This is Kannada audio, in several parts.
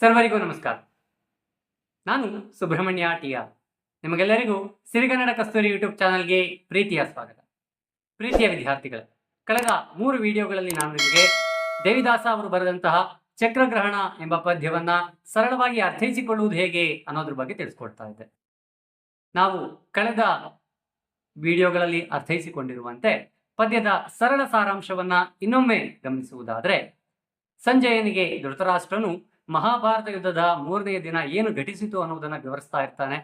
ಸರ್ವರಿಗೂ ನಮಸ್ಕಾರ. ನಾನು ಸುಬ್ರಹ್ಮಣ್ಯ ಟಿಯಾ. ನಿಮಗೆಲ್ಲರಿಗೂ ಸಿರಿಗನ್ನಡ ಕಸ್ತೂರಿ ಯೂಟ್ಯೂಬ್ ಚಾನಲ್ಗೆ ಪ್ರೀತಿಯ ಸ್ವಾಗತ. ಪ್ರೀತಿಯ ವಿದ್ಯಾರ್ಥಿಗಳ, ಕಳೆದ ಮೂರು ವಿಡಿಯೋಗಳಲ್ಲಿ ನಾನು ನಿಮಗೆ ದೇವಿದಾಸ ಅವರು ಬರೆದಂತಹ ಚಕ್ರಗ್ರಹಣ ಎಂಬ ಪದ್ಯವನ್ನ ಸರಳವಾಗಿ ಅರ್ಥೈಸಿಕೊಳ್ಳುವುದು ಹೇಗೆ ಅನ್ನೋದ್ರ ಬಗ್ಗೆ ತಿಳಿಸ್ಕೊಡ್ತಾ ಇದ್ದೆ. ನಾವು ಕಳೆದ ವಿಡಿಯೋಗಳಲ್ಲಿ ಅರ್ಥೈಸಿಕೊಂಡಿರುವಂತೆ ಪದ್ಯದ ಸರಳ ಸಾರಾಂಶವನ್ನ ಇನ್ನೊಮ್ಮೆ ಗಮನಿಸುವುದಾದರೆ, ಸಂಜಯನಿಗೆ ಧೃತರಾಷ್ಟ್ರನು ಮಹಾಭಾರತ ಯುದ್ಧದ ಮೂರನೆಯ ದಿನ ಏನು ಘಟಿಸಿತು ಅನ್ನೋದನ್ನ ವಿವರಿಸ್ತಾ ಇರ್ತಾನೆ.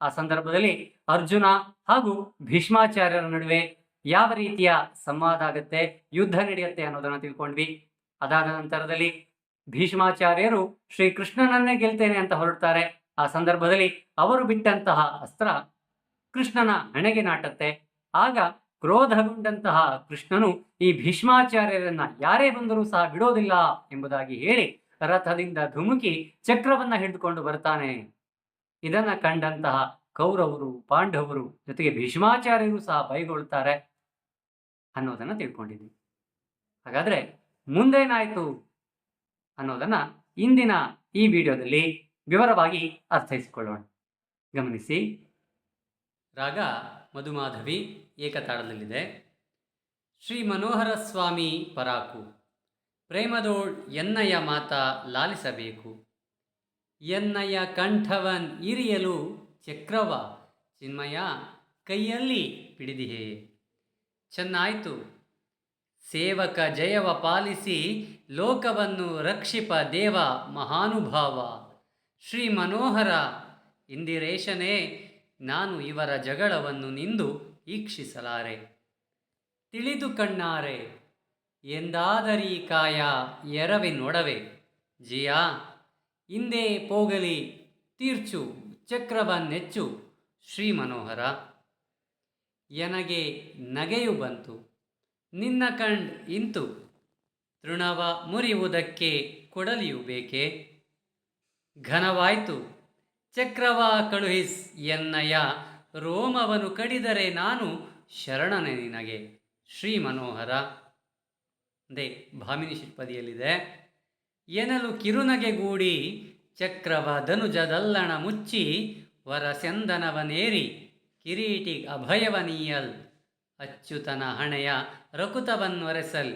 ಆ ಸಂದರ್ಭದಲ್ಲಿ ಅರ್ಜುನ ಹಾಗೂ ಭೀಷ್ಮಾಚಾರ್ಯರ ನಡುವೆ ಯಾವ ರೀತಿಯ ಸಂವಾದ ಆಗತ್ತೆ, ಯುದ್ಧ ನಡೆಯುತ್ತೆ ಅನ್ನೋದನ್ನ ತಿಳ್ಕೊಂಡ್ವಿ. ಅದಾದ ನಂತರದಲ್ಲಿ ಭೀಷ್ಮಾಚಾರ್ಯರು ಶ್ರೀ ಕೃಷ್ಣನನ್ನೇ ಗೆಲ್ತೇನೆ ಅಂತ ಹೊರಡ್ತಾರೆ. ಆ ಸಂದರ್ಭದಲ್ಲಿ ಅವರು ಬಿಟ್ಟಂತಹ ಅಸ್ತ್ರ ಕೃಷ್ಣನ ಹಣೆಗೆ ನಾಟತ್ತೆ. ಆಗ ಕ್ರೋಧಗೊಂಡಂತಹ ಕೃಷ್ಣನು ಈ ಭೀಷ್ಮಾಚಾರ್ಯರನ್ನ ಯಾರೇ ಬಂದರೂ ಸಹ ಬಿಡೋದಿಲ್ಲ ಎಂಬುದಾಗಿ ಹೇಳಿ ರಥದಿಂದ ಧುಮುಕಿ ಚಕ್ರವನ್ನ ಹಿಡಿದುಕೊಂಡು ಬರ್ತಾನೆ. ಇದನ್ನ ಕಂಡಂತಹ ಕೌರವರು, ಪಾಂಡವರು ಜೊತೆಗೆ ಭೀಷ್ಮಾಚಾರ್ಯರು ಸಹ ಬೈಗೊಳ್ತಾರೆ ಅನ್ನೋದನ್ನ ತಿಳ್ಕೊಂಡಿದ್ವಿ. ಹಾಗಾದ್ರೆ ಮುಂದೇನಾಯ್ತು ಅನ್ನೋದನ್ನ ಇಂದಿನ ಈ ವಿಡಿಯೋದಲ್ಲಿ ವಿವರವಾಗಿ ಅರ್ಥೈಸಿಕೊಳ್ಳೋಣ. ಗಮನಿಸಿ. ರಾಗ ಮಧುಮಾಧವಿ ಏಕತಾಳದಲ್ಲಿದೆ. ಶ್ರೀ ಮನೋಹರ ಸ್ವಾಮಿ ಪರಾಕು. ಪ್ರೇಮದೋಳ್ ಎನ್ನಯ ಮಾತ ಲಾಲಿಸಬೇಕು. ಎನ್ನಯ ಕಂಠವನ್ ಇರಿಯಲು ಚಕ್ರವ, ಚಿನ್ಮಯ ಕೈಯಲ್ಲಿ ಪಿಡಿದಿಹೆ. ಚೆನ್ನಾಯ್ತು. ಸೇವಕ ಜಯವ ಪಾಲಿಸಿ ಲೋಕವನ್ನು ರಕ್ಷಿಪ ದೇವ ಮಹಾನುಭಾವ. ಶ್ರೀ ಮನೋಹರ, ಇಂದಿರೇಶನೇ, ನಾನು ಇವರ ಜಗಳವನ್ನು ನಿಂದು ಈಕ್ಷಿಸಲಾರೆ ತಿಳಿದು ಕಣ್ಣಾರೆ. ಎಂದಾದರೀ ಕಾಯ ಎರವೆ ನೋಡವೆ. ಜಿಯಾ, ಹಿಂದೆ ಪೋಗಲಿ, ತೀರ್ಚು ಚಕ್ರವನ್ನೆಚ್ಚು ಶ್ರೀ ಮನೋಹರ ಎನಗೆ ನಗೆಯು ಬಂತು, ನಿನ್ನ ಕಂಡ್ ಇಂತು, ತೃಣವ ಮುರಿಯುವುದಕ್ಕೆ ಕೊಡಲಿಯು ಬೇಕೆ? ಘನವಾಯ್ತು, ಚಕ್ರವ ಕಳುಹಿಸ್ ಎನ್ನಯ, ರೋಮವನು ಕಡಿದರೆ ನಾನು ಶರಣನೆ ನಿನಗೆ. ಶ್ರೀ ಮನೋಹರ ದೇ ಭಾಮಿನಿ ಶಿಲ್ಪದಿಯಲ್ಲಿದೆ. ಕಿರುನಗೆ ಕಿರುನಗೆಗೂಡಿ ಚಕ್ರವ ಧನುಜದಲ್ಲಣ ಮುಚ್ಚಿ ವರಸೆಂದನವನೇರಿ ಕಿರೀಟಿ ಅಭಯವನೀಯಲ್ ಅಚ್ಯುತನ ಹಣೆಯ ರಕುತವನ್ವರೆಸಲ್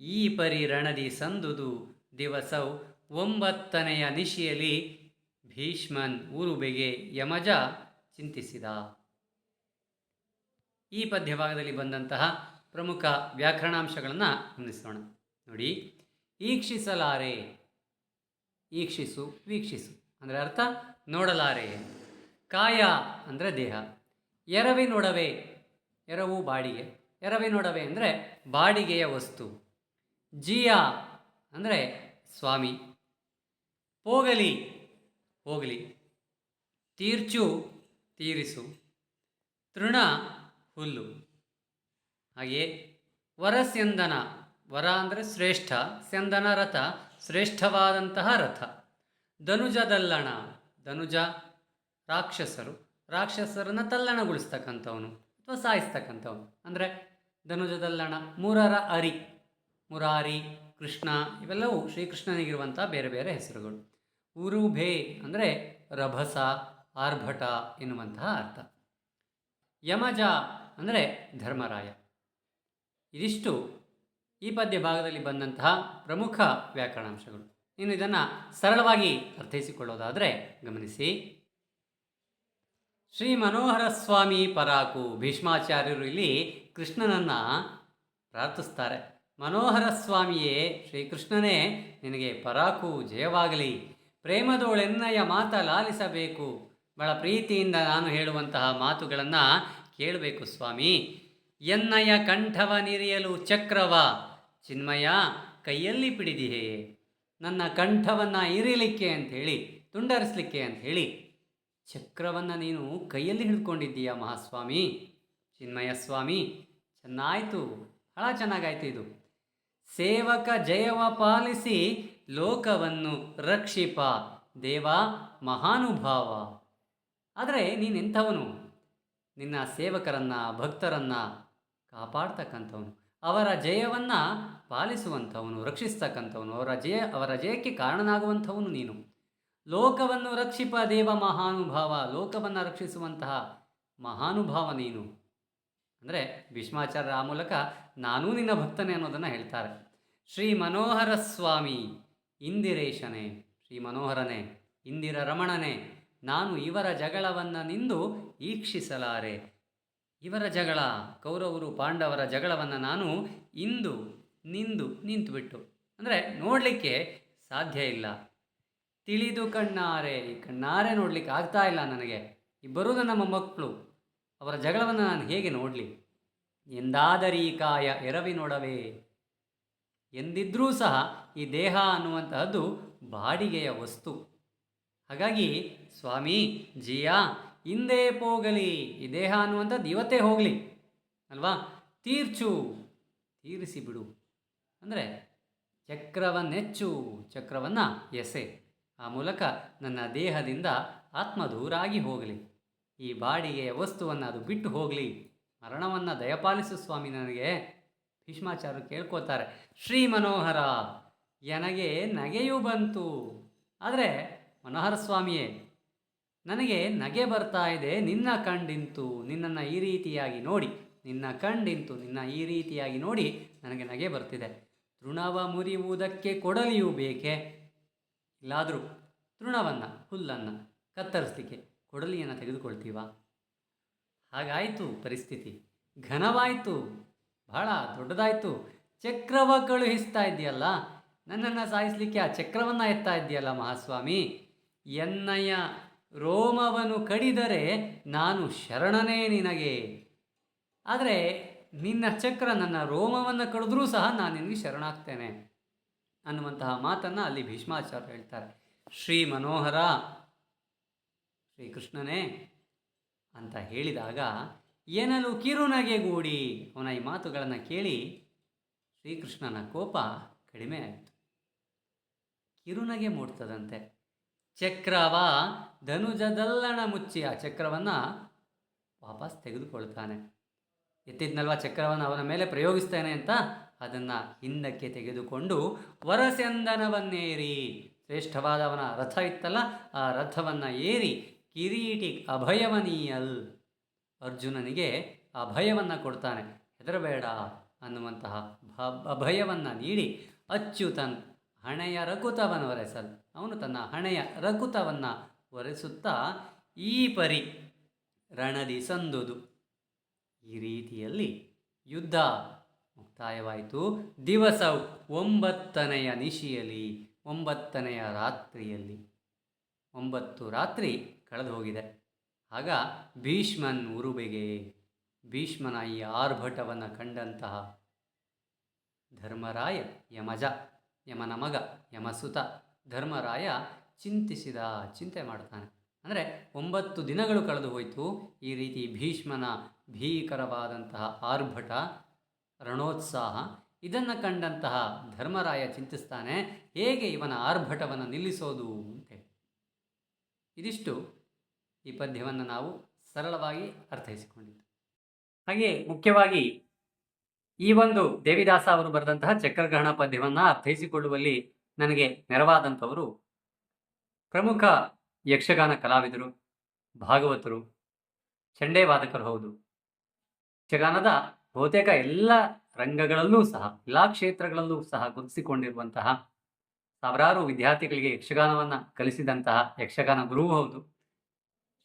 ಈ ಪರಿ ರಣದಿ ಸಂದುದು ದಿವಸವು ಒಂಬತ್ತನೆಯ ನಿಶಿಯಲ್ಲಿ ಭೀಷ್ಮನ್ ಊರುಬೆಗೆ ಯಮಜ ಚಿಂತಿಸಿದ. ಈ ಪದ್ಯಭಾಗದಲ್ಲಿ ಬಂದಂತಹ ಪ್ರಮುಖ ವ್ಯಾಕರಣಾಂಶಗಳನ್ನು ಗಮನಿಸೋಣ ನೋಡಿ, ಈಕ್ಷಿಸಲಾರೆ, ಈಕ್ಷಿಸು, ವೀಕ್ಷಿಸು. ಅಂದರೆ ಅರ್ಥ, ನೋಡಲಾರೆ. ಕಾಯ ಅಂದರೆ ದೇಹ. ಎರವಿ ನೋಡವೆ, ಎರವು ಬಾಡಿಗೆ. ಎರವಿ ನೋಡವೆ ಅಂದರೆ ಬಾಡಿಗೆಯ ವಸ್ತು. ಜಿಯ ಅಂದರೆ ಸ್ವಾಮಿ. ಹೋಗಲಿ ಹೋಗಲಿ. ತೀರ್ಚು, ತೀರಿಸು. ತೃಣ, ಹುಲ್ಲು. ಹಾಗೆಯೇ ವರಸ್ಯಂದನ. ವರ ಅಂದರೆ ಶ್ರೇಷ್ಠ, ಸ್ಯಂದನ ರಥ, ಶ್ರೇಷ್ಠವಾದಂತಹ ರಥ. ಧನುಜದಲ್ಲಣ ಧನುಜ ರಾಕ್ಷಸರು. ರಾಕ್ಷಸರನ್ನು ತಲ್ಲಣಗೊಳಿಸ್ತಕ್ಕಂಥವನು ಅಥವಾ ಸಾಯಿಸ್ತಕ್ಕಂಥವನು. ಅಂದರೆ ಧನುಜದಲ್ಲಣ ಮೂರರ ಅರಿ. ಮುರಾರಿ, ಕೃಷ್ಣ, ಇವೆಲ್ಲವೂ ಶ್ರೀಕೃಷ್ಣನಿಗಿರುವಂಥ ಬೇರೆ ಬೇರೆ ಹೆಸರುಗಳು. ಉರುಭೆ ಅಂದರೆ ರಭಸ, ಆರ್ಭಟ ಎನ್ನುವಂತಹ ಅರ್ಥ. ಯಮಜ ಅಂದರೆ ಧರ್ಮರಾಯ. ಇದಿಷ್ಟು ಈ ಪದ್ಯ ಭಾಗದಲ್ಲಿ ಬಂದಂತಹ ಪ್ರಮುಖ ವ್ಯಾಕರಣಾಂಶಗಳು. ಇನ್ನು ಇದನ್ನು ಸರಳವಾಗಿ ಅರ್ಥೈಸಿಕೊಳ್ಳೋದಾದರೆ ಗಮನಿಸಿ. ಶ್ರೀ ಮನೋಹರ ಸ್ವಾಮಿ ಪರಾಕು ಭೀಷ್ಮಾಚಾರ್ಯರು ಇಲ್ಲಿ ಕೃಷ್ಣನನ್ನು ಪ್ರಾರ್ಥಿಸ್ತಾರೆ. ಮನೋಹರ ಸ್ವಾಮಿಯೇ, ಶ್ರೀಕೃಷ್ಣನೇ, ನಿನಗೆ ಪರಾಕು ಜಯವಾಗಲಿ. ಪ್ರೇಮದೋಳೆನ್ನಯ ಮಾತ ಲಾಲಿಸಬೇಕು. ಬಹಳ ಪ್ರೀತಿಯಿಂದ ನಾನು ಹೇಳುವಂತಹ ಮಾತುಗಳನ್ನು ಕೇಳಬೇಕು ಸ್ವಾಮಿ. ಎನ್ನಯ ಕಂಠವ ನಿರಿಯಲು ಚಕ್ರವ, ಚಿನ್ಮಯ ಕೈಯಲ್ಲಿ ಪಿಡಿದಿಹೇ. ನನ್ನ ಕಂಠವನ್ನು ಇರಿಲಿಕ್ಕೆ ಅಂಥೇಳಿ, ತುಂಡರಿಸಲಿಕ್ಕೆ ಅಂಥೇಳಿ, ಚಕ್ರವನ್ನು ನೀನು ಕೈಯಲ್ಲಿ ಹಿಡ್ಕೊಂಡಿದ್ದೀಯ ಮಹಾಸ್ವಾಮಿ? ಚಿನ್ಮಯ ಸ್ವಾಮಿ, ಚೆನ್ನಾಯಿತು ಭಾಳ ಚೆನ್ನಾಗಾಯ್ತು ಇದು. ಸೇವಕ ಜಯವ ಪಾಲಿಸಿ ಲೋಕವನ್ನು ರಕ್ಷಿಪ, ದೇವ ಮಹಾನುಭಾವ. ಆದರೆ ನೀನೆಂಥವನು? ನಿನ್ನ ಸೇವಕರನ್ನು, ಭಕ್ತರನ್ನು ಕಾಪಾಡ್ತಕ್ಕಂಥವನು. ಅವರ ಜಯವನ್ನು ಪಾಲಿಸುವಂಥವನು, ರಕ್ಷಿಸ್ತಕ್ಕಂಥವನು. ಅವರ ಜಯ, ಅವರ ಜಯಕ್ಕೆ ಕಾರಣನಾಗುವಂಥವನು ನೀನು. ಲೋಕವನ್ನು ರಕ್ಷಿಪ ದೇವ ಮಹಾನುಭಾವ. ಲೋಕವನ್ನು ರಕ್ಷಿಸುವಂತಹ ಮಹಾನುಭಾವ ನೀನು. ಅಂದರೆ ಭೀಷ್ಮಾಚಾರ್ಯರ ಆ ಮೂಲಕ ನಾನೂ ನಿನ್ನ ಭಕ್ತನೇ ಅನ್ನೋದನ್ನು ಹೇಳ್ತಾರೆ. ಶ್ರೀ ಮನೋಹರ ಸ್ವಾಮಿ ಇಂದಿರೇಶನೇ, ಶ್ರೀ ಮನೋಹರನೇ ಇಂದಿರ ರಮಣನೇ ನಾನು ಇವರ ಜಗಳವನ್ನು ನಿಂದು ಈಕ್ಷಿಸಲಾರೆ. ಇವರ ಜಗಳ, ಕೌರವರು, ಪಾಂಡವರ ಜಗಳವನ್ನು ನಾನು ಇಂದು ನಿಂದು ನಿಂತುಬಿಟ್ಟು. ಅಂದರೆ ನೋಡಲಿಕ್ಕೆ ಸಾಧ್ಯ ಇಲ್ಲ. ತಿಳಿದು ಕಣ್ಣಾರೆ ಕಣ್ಣಾರೆ ನೋಡಲಿಕ್ಕೆ ಆಗ್ತಾ ಇಲ್ಲ ನನಗೆ. ಇಬ್ಬರೂ ನಮ್ಮ ಮಕ್ಕಳು ಅವರ ಜಗಳವನ್ನು ನಾನು ಹೇಗೆ ನೋಡಲಿ? ಎಂದಾದರೀ ಕಾಯ ಎರವಿ ನೋಡವೇ? ಎಂದಿದ್ರೂ ಸಹ ಈ ದೇಹ ಅನ್ನುವಂತಹದ್ದು ಬಾಡಿಗೆಯ ವಸ್ತು. ಹಾಗಾಗಿ ಸ್ವಾಮಿ, ಜಿಯಾ, ಹಿಂದೆ ಹೋಗಲಿ ಈ ದೇಹ ಅನ್ನುವಂಥದ್ದು ಇವತ್ತೇ ಹೋಗಲಿ, ಅಲ್ವಾ? ತೀರ್ಚು, ತೀರಿಸಿ ಬಿಡು. ಅಂದರೆ ಚಕ್ರವನ್ನೆಚ್ಚು ಚಕ್ರವನ್ನು ಎಸೆ. ಆ ಮೂಲಕ ನನ್ನ ದೇಹದಿಂದ ಆತ್ಮ ದೂರಾಗಿ ಹೋಗಲಿ. ಈ ಬಾಡಿಗೆಯ ವಸ್ತುವನ್ನು ಅದು ಬಿಟ್ಟು ಹೋಗಲಿ. ಮರಣವನ್ನು ದಯಪಾಲಿಸು ಸ್ವಾಮಿ ನನಗೆ. ಭೀಷ್ಮಾಚಾರ್ಯರು ಕೇಳ್ಕೋತಾರೆ ಶ್ರೀ ಮನೋಹರ ನನಗೆ ನಗೆಯೂ ಬಂತು. ಆದರೆ ಮನೋಹರ ಸ್ವಾಮಿಯೇ ನನಗೆ ನಗೆ ಬರ್ತಾ ಇದೆ. ನಿನ್ನ ಕಂಡಿಂತು ನಿನ್ನನ್ನು ಈ ರೀತಿಯಾಗಿ ನೋಡಿ, ನಿನ್ನ ಕಂಡಿಂತು ನಿನ್ನ ಈ ರೀತಿಯಾಗಿ ನೋಡಿ ನನಗೆ ನಗೆ ಬರ್ತಿದೆ. ತೃಣವ ಮುರಿಯುವುದಕ್ಕೆ ಕೊಡಲಿಯೂ ಬೇಕೆ? ಇಲ್ಲಾದರೂ ತೃಣವನ್ನು, ಹುಲ್ಲನ್ನು ಕತ್ತರಿಸಲಿಕ್ಕೆ ಕೊಡಲಿಯನ್ನು ತೆಗೆದುಕೊಳ್ತೀವಾ? ಹಾಗಾಯಿತು ಪರಿಸ್ಥಿತಿ. ಘನವಾಯಿತು, ಬಹಳ ದೊಡ್ಡದಾಯಿತು. ಚಕ್ರವ ಕಳುಹಿಸ್ತಾ ಇದೆಯಲ್ಲ ನನ್ನನ್ನು ಸಾಯಿಸಲಿಕ್ಕೆ ಆ ಚಕ್ರವನ್ನು ಎತ್ತಾ ಇದೆಯಲ್ಲ ಮಹಾಸ್ವಾಮಿ? ಎನ್ನಯ್ಯ ರೋಮವನ್ನು ಕಡಿದರೆ ನಾನು ಶರಣನೇ ನಿನಗೆ. ಆದರೆ ನಿನ್ನ ಚಕ್ರ ನನ್ನ ರೋಮವನ್ನು ಕಡಿದ್ರೂ ಸಹ ನಾನು ನಿನಗೆ ಶರಣಾಗ್ತೇನೆ ಅನ್ನುವಂತಹ ಮಾತನ್ನು ಅಲ್ಲಿ ಭೀಷ್ಮಾಚಾರ್ಯ ಹೇಳ್ತಾರೆ. ಶ್ರೀ ಮನೋಹರ ಶ್ರೀಕೃಷ್ಣನೇ ಅಂತ ಹೇಳಿದಾಗ, ಏನಲು ಕಿರುನಗೆಗೂಡಿ? ಅವನ ಈ ಮಾತುಗಳನ್ನು ಕೇಳಿ ಶ್ರೀಕೃಷ್ಣನ ಕೋಪ ಕಡಿಮೆ ಆಯಿತು. ಕಿರುನಗೆ ಮೂಡ್ತದಂತೆ. ಚಕ್ರವ ಧನುಜದಲ್ಲಣ ಮುಚ್ಚಿ ಆ ಚಕ್ರವನ್ನು ವಾಪಸ್ ತೆಗೆದುಕೊಳ್ತಾನೆ. ಎತ್ತಿದ್ನಲ್ವ ಚಕ್ರವನ್ನು ಅವನ ಮೇಲೆ ಪ್ರಯೋಗಿಸ್ತಾನೆ ಅಂತ ಅದನ್ನು ಹಿಂದಕ್ಕೆ ತೆಗೆದುಕೊಂಡು ವರಸೆಂದನವನ್ನೇರಿ. ಶ್ರೇಷ್ಠವಾದ ಅವನ ರಥ ಇತ್ತಲ್ಲ, ಆ ರಥವನ್ನು ಏರಿ ಕಿರೀಟಿ ಅಭಯವನೀಯಲ್. ಅರ್ಜುನನಿಗೆ ಅಭಯವನ್ನು ಕೊಡ್ತಾನೆ. ಹೆದರಬೇಡ ಅನ್ನುವಂತಹ ಅಭಯವನ್ನು ನೀಡಿ ಅಚ್ಯುತನ್ ಹಣೆಯ ರಕುತವನ್ನು ಒರೆಸಲ್. ಅವನು ತನ್ನ ಹಣೆಯ ರಕುತವನ್ನು ಒರೆಸುತ್ತಾ ಈ ಪರಿ ರಣದಿ ಸಂದುದು. ಈ ರೀತಿಯಲ್ಲಿ ಯುದ್ಧ ಮುಕ್ತಾಯವಾಯಿತು. ದಿವಸ ಒಂಬತ್ತನೆಯ ನಿಶಿಯಲ್ಲಿ, ಒಂಬತ್ತನೆಯ ರಾತ್ರಿಯಲ್ಲಿ. ಒಂಬತ್ತು ರಾತ್ರಿ ಕಳೆದು ಹೋಗಿದೆ. ಆಗ ಭೀಷ್ಮನ್ ಉರುಬೆಗೆ, ಭೀಷ್ಮನ ಈ ಆರ್ಭಟವನ್ನು ಕಂಡಂತಹ ಧರ್ಮರಾಯ ಯಮಜ ಯಮನ ಮಗ ಯಮಸುತ ಧರ್ಮರಾಯ ಚಿಂತಿಸಿದ, ಚಿಂತೆ ಮಾಡ್ತಾನೆ ಅಂದರೆ ಒಂಬತ್ತು ದಿನಗಳು ಕಳೆದು ಹೋಯಿತು. ಈ ರೀತಿ ಭೀಷ್ಮನ ಭೀಕರವಾದಂತಹ ಆರ್ಭಟ, ರಣೋತ್ಸಾಹ, ಇದನ್ನು ಕಂಡಂತಹ ಧರ್ಮರಾಯ ಚಿಂತಿಸ್ತಾನೆ. ಹೇಗೆ ಇವನ ಆರ್ಭಟವನ್ನು ನಿಲ್ಲಿಸೋದು ಅಂತೇಳಿ ಇದಿಷ್ಟು ಈ ಪದ್ಯವನ್ನು ನಾವು ಸರಳವಾಗಿ ಅರ್ಥೈಸಿಕೊಂಡಿದ್ದು. ಹಾಗೆಯೇ ಮುಖ್ಯವಾಗಿ ಈ ಒಂದು ದೇವಿದಾಸ ಅವರು ಬರೆದಂತಹ ಚಕ್ರಗ್ರಹಣ ಪದ್ಯವನ್ನು ಅರ್ಥೈಸಿಕೊಳ್ಳುವಲ್ಲಿ ನನಗೆ ನೆರವಾದಂಥವರು ಪ್ರಮುಖ ಯಕ್ಷಗಾನ ಕಲಾವಿದರು, ಭಾಗವತರು ಚಂಡೇ ವಾದಕರು ಹೌದು. ಯಕ್ಷಗಾನದ ಬಹುತೇಕ ಎಲ್ಲ ರಂಗಗಳಲ್ಲೂ ಸಹ, ಎಲ್ಲ ಕ್ಷೇತ್ರಗಳಲ್ಲೂ ಸಹ ಗುರುತಿಸಿಕೊಂಡಿರುವಂತಹ ಸಾವಿರಾರು ವಿದ್ಯಾರ್ಥಿಗಳಿಗೆ ಯಕ್ಷಗಾನವನ್ನು ಕಲಿಸಿದಂತಹ ಯಕ್ಷಗಾನ ಗುರುವು ಹೌದು.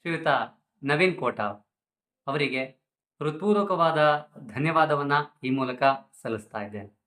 ಶ್ರೀಯುತ ನವೀನ್ ಕೋಟ ಅವರಿಗೆ ಹೃತ್ಪೂರ್ವಕವಾದ ಧನ್ಯವಾದವನ್ನು ಈ ಮೂಲಕ ಸಲ್ಲಿಸ್ತಾ ಇದ್ದೇನೆ.